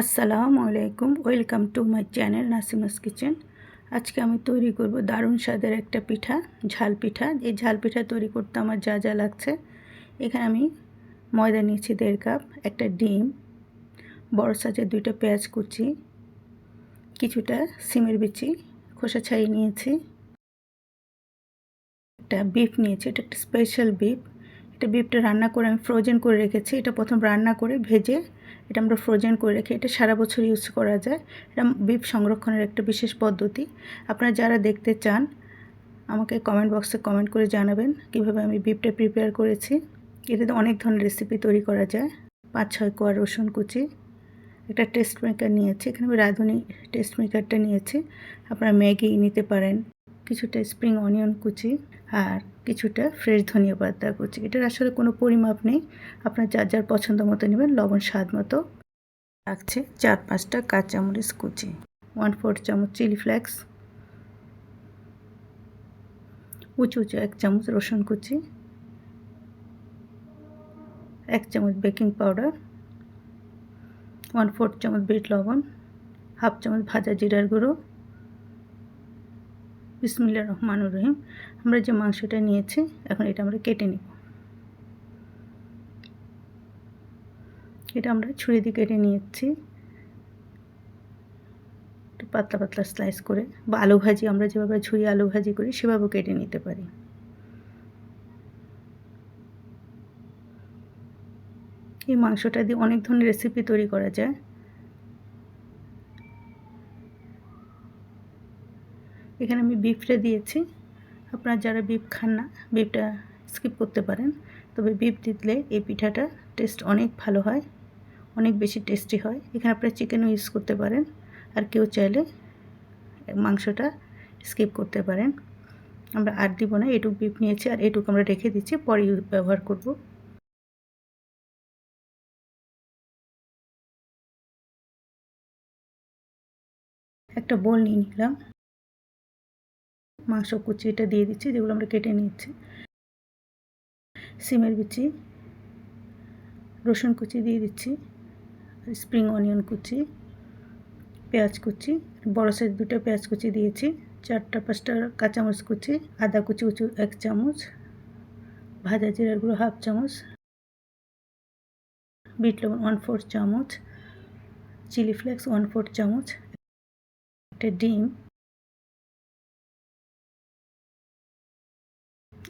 আসসালামু আলাইকুম, welcome to my channel Nasima's kitchen. আজকে আমি তৈরি করব দারুণ স্বাদের একটা পিঠা, ঝাল পিঠা। এই ঝাল পিঠা তৈরি করতে আমার যা যা লাগছে। এখানে আমি ময়দা নিয়েছি দেড় কাপ, একটা ডিম, বড় সাইজের দুইটা পেঁয়াজ কুচি, কিছুটা সিমের বিচি, খোসা ছাড়িয়ে নিয়েছি। একটা বিফ নিয়েছি, এটা একটা স্পেশাল বিফ। এটা বিফটা রান্না করে আমি ফ্রোজেন করে রেখেছি। এটা প্রথম রান্না করে ভেজে এটা আমরা ফ্রোজেন করে রেখে, এটা সারা বছর ইউজ করা যায়। এটা বিফ সংরক্ষণের একটা বিশেষ পদ্ধতি। আপনারা যারা দেখতে চান, আমাকে কমেন্ট বক্সে কমেন্ট করে জানাবেন কীভাবে আমি বিফটা প্রিপেয়ার করেছি। এটাতে অনেক ধরনের রেসিপি তৈরি করা যায়। পাঁচ ছয় কোয়া রসুন কুচি, একটা টেস্ট মেকার নিয়েছি। এখানে আমি রাঁধুনি টেস্ট মেকারটা নিয়েছি। আপনারা ম্যাগি নিতে পারেন। কিছুটা স্প্রিং অনিয়ন কুচি আর কিছুটা ফ্রেশ ধনিয়া পাতা কুচি। এটার আসলে কোনো পরিমাপ নেই। আপনার যার যার পছন্দ মতো নেবেন, লবণ স্বাদ মতো। লাগছে চার পাঁচটা কাঁচামরিচ কুচি ওয়ান ফোর চামচ চিলি ফ্লেক্স উঁচু উঁচু এক চামচ রসুন কুচি, এক চামচ বেকিং পাউডার ওয়ান ফোর্থ চামচ বিট লবণ হাফ চামচ ভাজা জিরার গুঁড়ো বিসমিল্লা রহমানুর রহিম। আমরা যে মাংসটা নিয়েছি, এখন এটা আমরা কেটে নিব। এটা আমরা ছুরি দিয়ে কেটে নিয়েছি। একটু পাতলা পাতলা স্লাইস করে, বা আলু ভাজি, আমরা যেভাবে ছুরি আলু ভাজি করি, সেভাবেও কেটে নিতে পারি। এই মাংসটা দিয়ে অনেক ধরনের রেসিপি তৈরি করা যায়। এখানে আমি বিফটা দিয়েছি। আপনারা যারা বিফ খান না বিফটা স্কিপ করতে পারেন। তবে বিফ দিলে এই পিঠাটা টেস্ট অনেক ভালো হয়, অনেক বেশি টেস্টি হয়। এখানে আপনারা চিকেনও ইউজ করতে পারেন। আর কেউ চাইলে মাংসটা স্কিপ করতে পারেন। আমরা আর দিব না, এটুক বিফ নিয়েছি আর এটুকু আমরা রেখে দিচ্ছি, পরে ব্যবহার করব। একটা বোল নিয়ে নিলাম। মাংস কুচি এটা দিয়ে দিচ্ছি, যেগুলো আমরা কেটে নিচ্ছি সিমের বিচি, রসুন কুচি দিয়ে দিচ্ছি, স্প্রিং অনিয়ন কুচি, পেঁয়াজ কুচি, বড় সাইজ দুটো পেঁয়াজ কুচি দিয়েছি, চারটা পাঁচটা কাঁচামরিচ কুচি, আদা কুচি উঁচু এক চামচ, ভাজা জিরার গুঁড়ো হাফ চামচ, বিট লবণ ওয়ান ফোর চামচ, চিলি ফ্লেক্স ওয়ান ফোর চামচ, একটা ডিম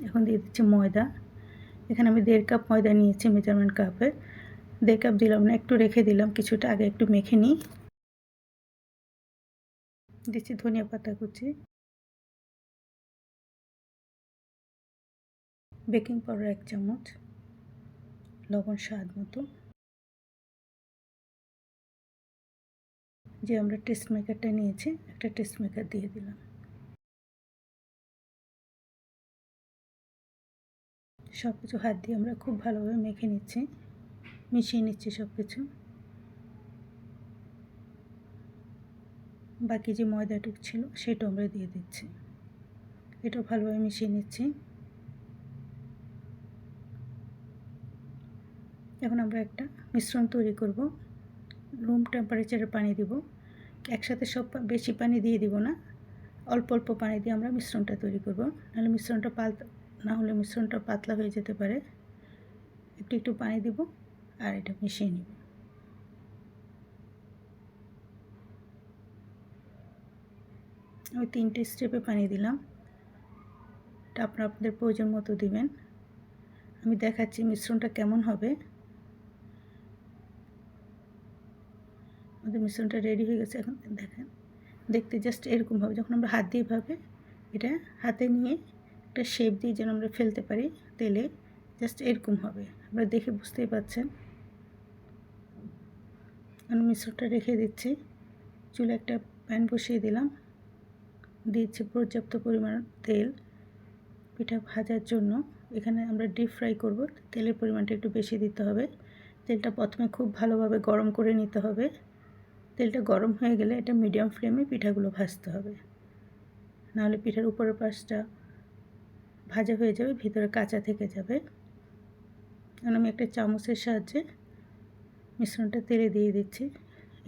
এখন দিয়ে দিচ্ছি ময়দা। এখানে আমি দেড় কাপ ময়দা নিয়েছি মেজারমেন্ট কাপে। দেড় কাপ দিলাম না, একটু রেখে দিলাম কিছুটা, আগে একটু মেখে নিই। দিচ্ছি ধনিয়া পাতা কুচি। বেকিং পাউডার এক চামচ। লবণ স্বাদ মতো। যে আমরা টেস্ট মেকারটা নিয়েছি, একটা টেস্ট মেকার দিয়ে দিলাম। সব কিছু হাত দিয়ে আমরা খুব ভালোভাবে মেখে নিচ্ছি। মিশিয়ে নিচ্ছি সব কিছু বাকি যে ময়দাটুক ছিল সেটাও আমরা দিয়ে দিচ্ছি। এটাও ভালোভাবে মিশিয়ে নিচ্ছি। এখন আমরা একটা মিশ্রণ তৈরি করব। রুম টেম্পারেচারে পানি দিব। একসাথে সব বেশি পানি দিয়ে দিব না। অল্প অল্প পানি দিয়ে আমরা মিশ্রণটা তৈরি করব। নাহলে মিশ্রণটা পাল্টা না হলে মিশ্রণটা পাতলা হয়ে যেতে পারে। একটু একটু পানি দিব আর এটা মিশিয়ে নিব। আমি তিনটে স্টেপে পানি দিলাম। এটা আপনারা আপনাদের প্রয়োজন মতো দিবেন। আমি দেখাচ্ছি মিশ্রণটা কেমন হবে। আমাদের মিশ্রণটা রেডি হয়ে গেছে এখন দেখেন। দেখতে জাস্ট এরকম হবে। যখন আমরা হাত দিয়ে ভাবে, এটা হাতে নিয়ে একটা শেপ দিয়ে যেন আমরা ফেলতে পারি তেলে জাস্ট এরকম হবে। আমরা দেখে বুঝতেই পাচ্ছেন আমি মিশ্রটা রেখে দিচ্ছি। চুলে একটা প্যান বসিয়ে দিলাম। দিচ্ছি পর্যাপ্ত পরিমাণ তেল। পিঠা ভাজার জন্য এখানে আমরা ডিপ ফ্রাই করব। তেলের পরিমাণটা একটু বেশি দিতে হবে। তেলটা প্রথমে খুব ভালোভাবে গরম করে নিতে হবে। তেলটা গরম হয়ে গেলে এটা মিডিয়াম ফ্লেমে পিঠাগুলো ভাজতে হবে। নাহলে পিঠার উপরের পাশটা ভাজা হয়ে যাবে, ভিতরে কাঁচা থেকে যাবে। এখন আমি একটা চামচের সাহায্যে মিশ্রণটা তেলে দিয়ে দিচ্ছি,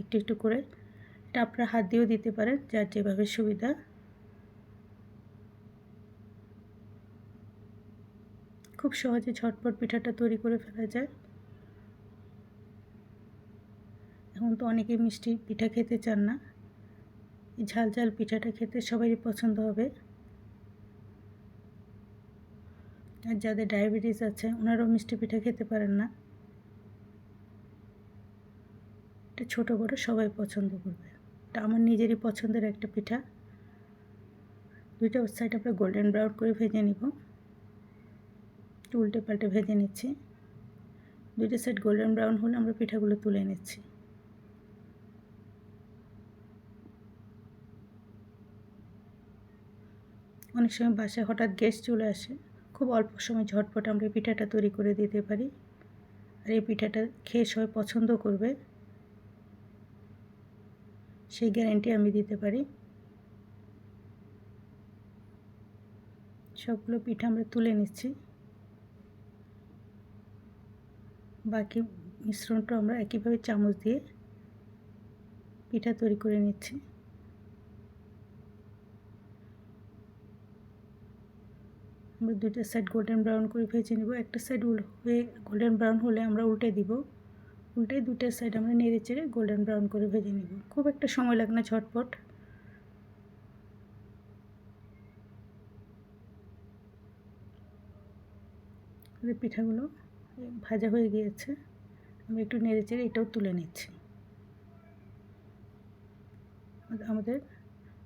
একটু একটু করে। এটা আপনারা হাত দিয়েও দিতে পারেন, যার যেভাবে সুবিধা। খুব সহজে ঝটপট পিঠাটা তৈরি করে ফেলা যায়। এখন তো অনেকে মিষ্টি পিঠা খেতে চান না। ঝাল ঝাল পিঠাটা খেতে সবারই পছন্দ হবে। আর যাদের ডায়াবেটিস আছে, ওনারাও মিষ্টি পিঠা খেতে পারেন না। এটা ছোটো বড় সবাই পছন্দ করবে। এটা আমার নিজেরই পছন্দের একটা পিঠা। দুইটা সাইড আমরা গোল্ডেন ব্রাউন করে ভেজে নিব। উল্টে পাল্টে ভেজে নিচ্ছি। দুইটা সাইড গোল্ডেন ব্রাউন হলে আমরা পিঠাগুলো তুলে নিচ্ছি। অনেক সময় বাসায় হঠাৎ গ্যাস চলে আসে। খুব অল্প সময় ঝটপট আমরা পিঠাটা তৈরি করে দিতে পারি। আর এই পিঠাটা খেয়ে সবাই পছন্দ করবে। সেই গ্যারেন্টি আমি দিতে পারি। সবগুলো পিঠা আমরা তুলে নিচ্ছি। বাকি মিশ্রণটা আমরা একইভাবে চামচ দিয়ে পিঠা তৈরি করে নিচ্ছি। আমরা দুইটা সাইড গোল্ডেন ব্রাউন করে ভেজে নেব। একটা সাইড হয়ে গোল্ডেন ব্রাউন হলে আমরা উল্টে দিব। উল্টে দুটো সাইড আমরা নেড়ে চেড়ে গোল্ডেন ব্রাউন করে ভেজে নেব। খুব একটা সময় লাগে না, ঝটপট। পিঠাগুলো ভাজা হয়ে গিয়েছে, আমি একটু নেড়ে চেড়ে এটাও তুলে নিচ্ছি। আমাদের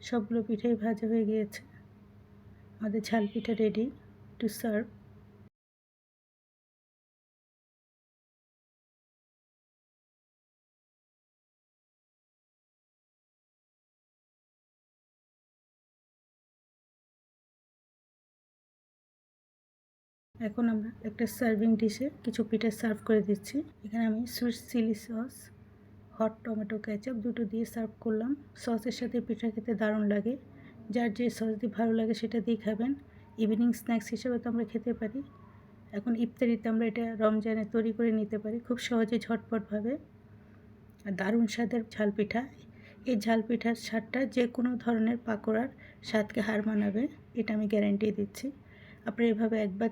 সবগুলো পিঠাই ভাজা হয়ে গিয়েছে। আমাদের ঝাল পিঠা রেডি টু সার্ভ এখন আমরা একটা সার্ভিং ডিশে কিছু পিঠা সার্ভ করে দিচ্ছি। এখানে আমি sweet chilli sauce hot tomato ketchup দুটো দিয়ে সার্ভ করলাম। সসের সাথে পিঠা খেতে দারুণ লাগে। যার যে সস দিয়ে ভালো লাগে সেটা দিয়ে খাবেন। ইভিনিং স্ন্যাক্স হিসেবে তো আমরা খেতে পারি। এখন ইফতারিতে আমরা এটা রমজানে তৈরি করে নিতে পারি, খুব সহজে ঝটপটভাবে। আর দারুণ স্বাদের ঝাল পিঠা, এই ঝাল পিঠার স্বাদটা যে কোনো ধরনের পাকোড়ার স্বাদকে হার মানাবে, এটা আমি গ্যারেন্টি দিচ্ছি। আপনারা এভাবে একবার